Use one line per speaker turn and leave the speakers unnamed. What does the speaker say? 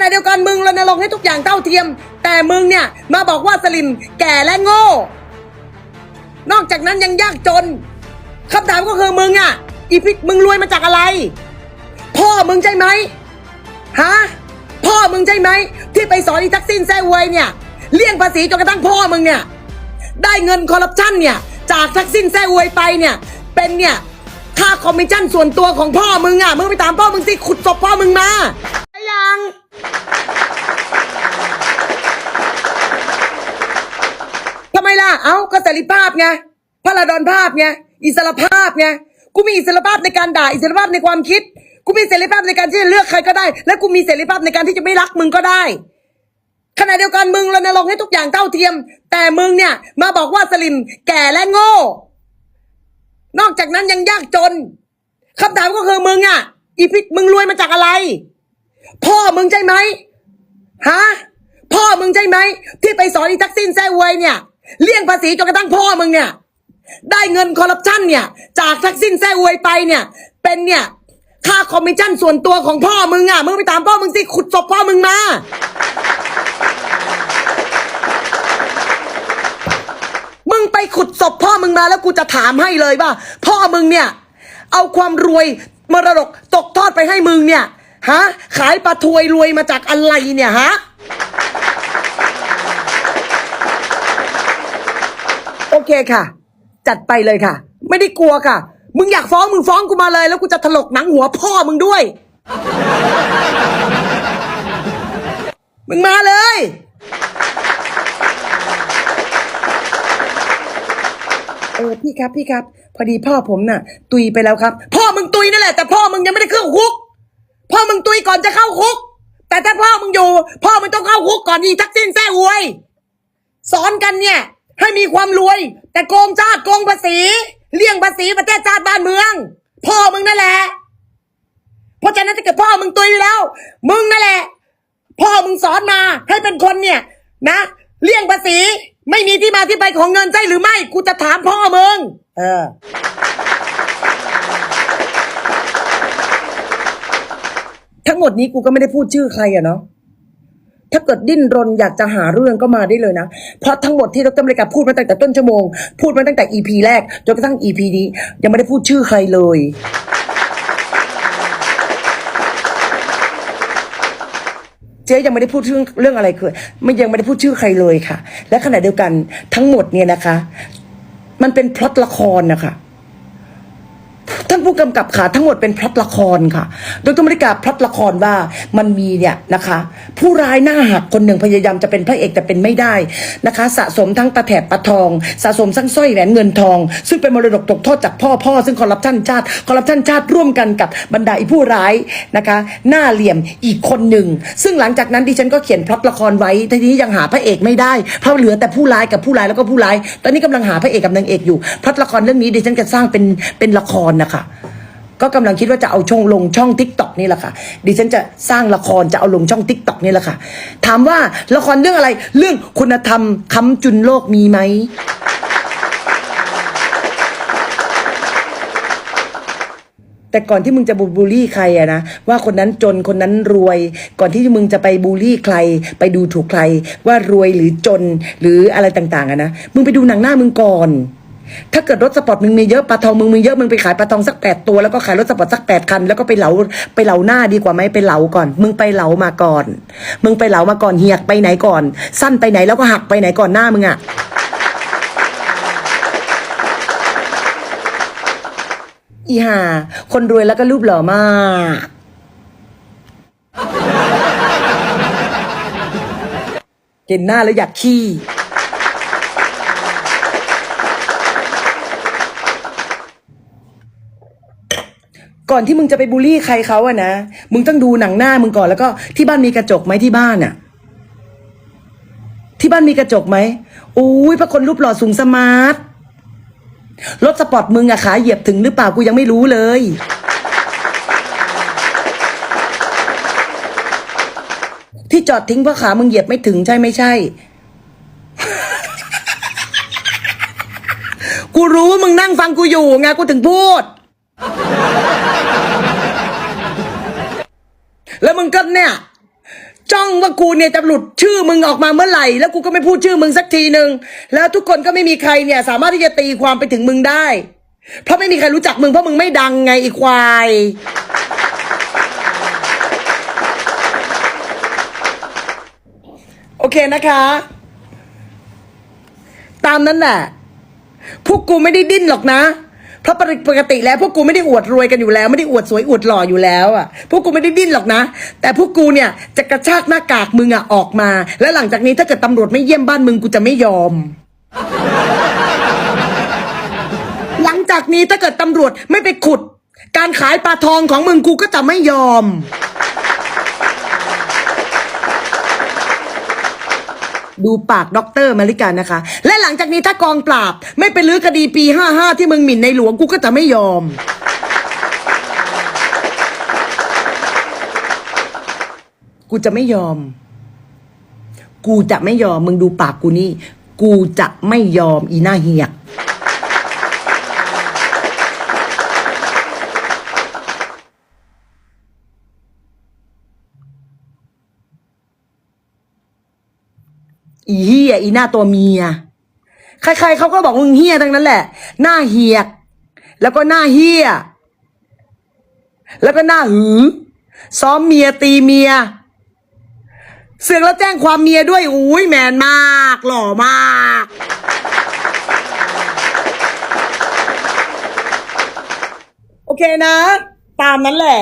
ณะเดียวกันมึงรณรงค์ให้ทุกอย่างเท่าเทียม แต่มึงเนี่ยมาบอกว่าสลิมแก่และโง่ นอกจากนั้นยังยากจนคำถามก็คือมึงอะ อีพิษมึงรวยมาจากอะไร พ่อมึงใช่ไหมฮะพ่อมึงใช่ไหม ที่ไปสอนอีทักซินแซ่เวยเนี่ยเลี่ยงภาษีจนกระทั่งพ่อมึงเนี่ย ได้เงินคอร์รัปชันเนี่ย จากทักซินแซ่เวยไปเนี่ย เป็นเนี่ยค่าคอมมิชชั่นส่วนตัวของพ่อมึงอะมึงไปถามพ่อมึงสิขุดศพพ่อมึงมาได้ยัง ทำไม ล่ะ เอ้าก็เสรีภาพไงพระราดอนภาพไงอิสรภาพไงกูมีอิสรภาพในการด่าอิสรภาพในความคิด กูมีเสรีภาพในการที่จะเลือกใครก็ได้ และกูมีเสรีภาพในการที่จะไม่รักมึงก็ได้ขณะเดียวกันมึงรณรงค์ให้ทุกอย่างเท่าเทียม แต่มึงเนี่ย มาบอกว่าสลิมแก่และโง่ นอกจากนั้นยังยากจนคำถามก็คือมึงอะ อีพิษมึงรวยมาจากอะไร พ่อมึงใช่ไหมฮะพ่อมึงใช่ไหมที่ไปสอนอีทักซินแซ่เวยเนี่ย เลี่ยงภาษีจนกระทั่งพ่อมึงเนี่ย ได้เงินคอร์รัปชันเนี่ย จากทักซินแซ่เวยไปเนี่ย เป็นเนี่ย ค่าคอมมิชชั่นส่วนตัวของพ่อมึงอะมึงไปถามพ่อมึงสิขุดศพพ่อมึงมา มึงไปขุดศพพ่อมึงมาแล้วกูจะถามให้เลยว่า พ่อมึงเนี่ย เอาความรวยมรดกตกทอดไปให้มึงเนี่ยฮะขายปลาทวยรวยมาจากอะไรเนี่ยฮะ โอเคค่ะ จัดไปเลยค่ะ ไม่ได้กลัวค่ะ มึงอยากฟ้องมึงฟ้องกูมาเลย แล้วกูจะถลกหนังหัวพ่อมึงด้วย มึงมาเลย เออพี่ครับพี่ครับ พอดีพ่อผมน่ะ ตุยไปแล้วครับ พ่อมึงตุยนั่นแหละแต่พ่อมึงยังไม่ได้เข้าคุก พ่อมึงตุยก่อนจะเข้าคุก แต่ถ้าพ่อมึงอยู่ พ่อมึงต้องเข้าคุกก่อนอีทักษิณแซ่หวย สอนกันเนี่ย ให้มีความรวย แต่โกงชาติโกงภาษี เลี่ยงภาษีประเทศชาติบ้านเมือง พ่อมึงนั่นแหละ เพราะฉะนั้นถ้าเกิดพ่อมึงตุยไปแล้ว มึงนั่นแหละ พ่อมึงสอนมาให้เป็นคนเนี่ย นะ เลี่ยงภาษี ไม่มีที่มาที่ไปของเงินใช่หรือไม่ กูจะถามพ่อมึง เออทั้งหมดนี้กูก็ไม่ได้พูดชื่อใครอะเนาะ ถ้าเกิดดิ้นรนอยากจะหาเรื่องก็มาได้เลยนะ เพราะทั้งหมดที่ดรมริกาพูดมาตั้งแต่ต้นชั่วโมง พูดมาตั้งแต่ EP แรกจนกระทั่ง EP นี้ ยังไม่ได้พูดชื่อใครเลยเจ๊ยังไม่ได้พูดเรื่องเรื่องอะไรคือไม่ยังไม่ได้พูดชื่อใครเลยค่ะ และขณะเดียวกันทั้งหมดเนี่ยนะคะ มันเป็นพล็อตละครนะคะ ท่านผู้กำกับขาทั้งหมดเป็นพล็อตละครค่ะ โดรมริกาพล็อตละครว่ามันมีเนี่ยนะคะ ผู้ร้ายหน้าหักคนหนึ่งพยายามจะเป็นพระเอกแต่เป็นไม่ได้นะคะ สะสมทั้งตะแถบปะทอง สะสมทั้งสร้อยแหวนเงินทอง ซึ่งเป็นมรดกตกทอดจากพ่อพ่อซึ่งคอร์รัปชันชาติคอร์รัปชันชาติร่วมกันกับบรรดาผู้ร้ายนะคะ หน้าเหลี่ยมอีกคนหนึ่งซึ่งหลังจากนั้นดิฉันก็เขียนพล็อตละครไว้ทีนี้ยังหาพระเอกไม่ได้เพราะเหลือแต่ผู้ร้ายกับผู้ร้ายแล้วก็ผู้ร้าย ตอนนี้กำลังหาพระเอกกับนางเอกอยู่พล็อตละครเรื่องนี้ดิฉันจะสร้างเป็นเป็นละครนะคะก็กำลังคิดว่าจะเอาช่องลงช่องทิกตอกนี่แหละค่ะ ดิฉันจะสร้างละครจะเอาลงช่องทิกตอกนี่แหละค่ะ ถามว่าละครเรื่องอะไร เรื่องคุณธรรมค้ำจุนโลกมีไหมแต่ก่อนที่มึงจะบูลลี่ใครอะนะว่าคนนั้นจนคนนั้นรวย ก่อนที่มึงจะไปบูลลี่ใคร ไปดูถูกใคร ว่ารวยหรือจนหรืออะไรต่างๆอะนะมึงไปดูหนังหน้ามึงก่อน ถ้าเกิดรถสปอร์ตมึงมีเยอะปลาทองมึงมีเยอะมึงไปขายปลาทองสักแปดตัวแล้วก็ขายรถสปอร์ตสักแปดคันแล้วก็ไปเหลาไปเหลาหน้าดีกว่าไหมไปเหลาก่อน มึงไปเหลามาก่อน มึงไปเหลามาก่อนเหียกไปไหนก่อน สั้นไปไหนแล้วก็หักไปไหนก่อนหน้ามึงอะอีห่าคนรวยแล้วก็รูปหล่อมากเห็นหน้าแล้วอยากขี้ ก่อนที่มึงจะไปบูลลี่ใครเขาอะนะ มึงต้องดูหนังหน้ามึงก่อนแล้วก็ที่บ้านมีกระจกไหมที่บ้านอะที่บ้านมีกระจกไหมอุ้ยพระคนรูปหล่อสูงสมาร์ท รถสปอร์ตมึงอะขาเหยียบถึงหรือเปล่ากูยังไม่รู้เลย ที่จอดทิ้งเพราะขามึงเหยียบไม่ถึงใช่ไม่ใช่ กูรู้ว่ามึงนั่งฟังกูอยู่ไงกูถึงพูด แล้วมึงก็เนี่ย จ้องว่ากูเนี่ยจะหลุดชื่อมึงออกมาเมื่อไหร่ แล้วกูก็ไม่พูดชื่อมึงสักทีหนึ่งแล้วทุกคนก็ไม่มีใครเนี่ย สามารถที่จะตีความไปถึงมึงได้ เพราะไม่มีใครรู้จักมึงเพราะมึงไม่ดังไงอีควายโอเคนะคะ ตามนั้นแหละพวกกูไม่ได้ดิ้นหรอกนะ เพราะปกติแล้วพวกกูไม่ได้อวดรวยกันอยู่แล้ว ไม่ได้อวดสวยอวดหล่ออยู่แล้วอะพวกกูไม่ได้ดิ้นหรอกนะ แต่พวกกูเนี่ยจะกระชากหน้ากากมึงอะออกมา แล้วหลังจากนี้ถ้าเกิดตำรวจไม่เยี่ยมบ้านมึงกูจะไม่ยอม หลังจากนี้ถ้าเกิดตำรวจไม่ไปขุด การขายปลาทองของมึงกูก็จะไม่ยอม ดูปากด็อกเตอร์มาริกันนะคะ และหลังจากนี้ถ้ากองปราบ ไม่ไปลื้อคดีปี 55 ที่มึงหมิ่นในหลวงกูก็จะไม่ยอม กูจะไม่ยอม กูจะไม่ยอม มึงดูปากกูนี่ กูจะไม่ยอมอีหน้าเหียก อีเฮียอีหน้าตัวเมีย ใครๆเขาก็บอกมึงเฮียทั้งนั้นแหละ หน้าเหียก แล้วก็หน้าเฮียแล้วก็หน้าหือ ซ้อมเมียตีเมีย เสือกแล้วแจ้งความเมียด้วยอุ้ยแมนมาก หล่อมาก โอเคนะ ตามนั้นแหละ